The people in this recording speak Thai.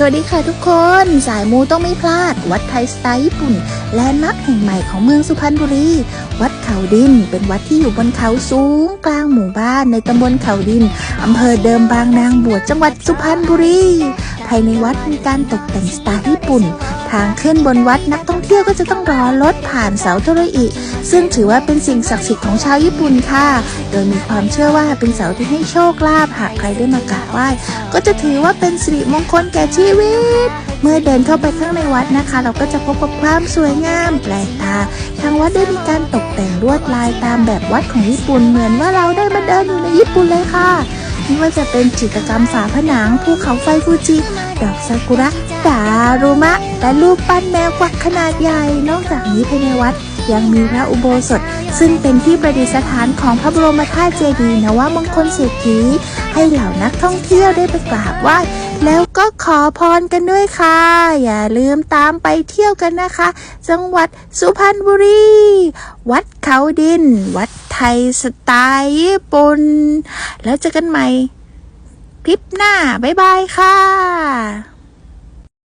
สวัสดีค่ะทุกคน สายมูต้องไม่พลาด วัดไทยสไตล์ญี่ปุ่น แลนด์มาร์คแห่งใหม่ของเมืองสุพรรณบุรี วัดเขาดิน เป็นวัดที่อยู่บนเขาสูงกลางหมู่บ้านในตำบลเขาดินอำเภอเดิมบางนางบวชจังหวัดสุพรรณบุรี ภายในวัดมีการตกแต่งสไตล์ญี่ปุ่น ทางขึ้นบนวัดนักท่องเที่ยวก็จะต้องรอรถผ่านเสาโทรอิ ซึ่งถือว่าเป็นสิ่งศักดิ์สิทธิ์ของชาวญี่ปุ่นค่ะ โดยมีความเชื่อว่าเป็นเสาที่ให้โชคลาภหากใครได้มากราบไหว้ ก็จะถือว่าเป็นสิริมงคลแก่ชีวิต เมื่อเดินเข้าไปข้างในวัดนะคะ เราก็จะพบกับความสวยงาม แปลกตา ทางวัดได้มีการตกแต่งลวดลายตามแบบวัดของญี่ปุ่นเหมือนว่าเราได้มาเดินอยู่ในญี่ปุ่นเลยค่ะไม่ว่าจะเป็นจิตรกรรมฝาผนังภูเขาไฟฟูจิ ดอกซากุระ ดารุมะ และรูปปั้นแมวกวักขนาดใหญ่ นอกจากนี้ภายในวัดยังมีพระอุโบสถ ซึ่งเป็นที่ประดิษฐานของพระบรมธาตุเจดีย์นวมงคลเศรษฐีให้เหล่านักท่องเที่ยวได้ไปกราบไหว้แล้วก็ขอพรกันด้วยค่ะ อย่าลืมตามไปเที่ยวกันนะคะ จังหวัดสุพรรณบุรี วัดเขาดิน วัดไทยสไตล์ญี่ปุ่นแล้วเจอกันใหม่ คลิปหน้า บ๊ายบายค่ะ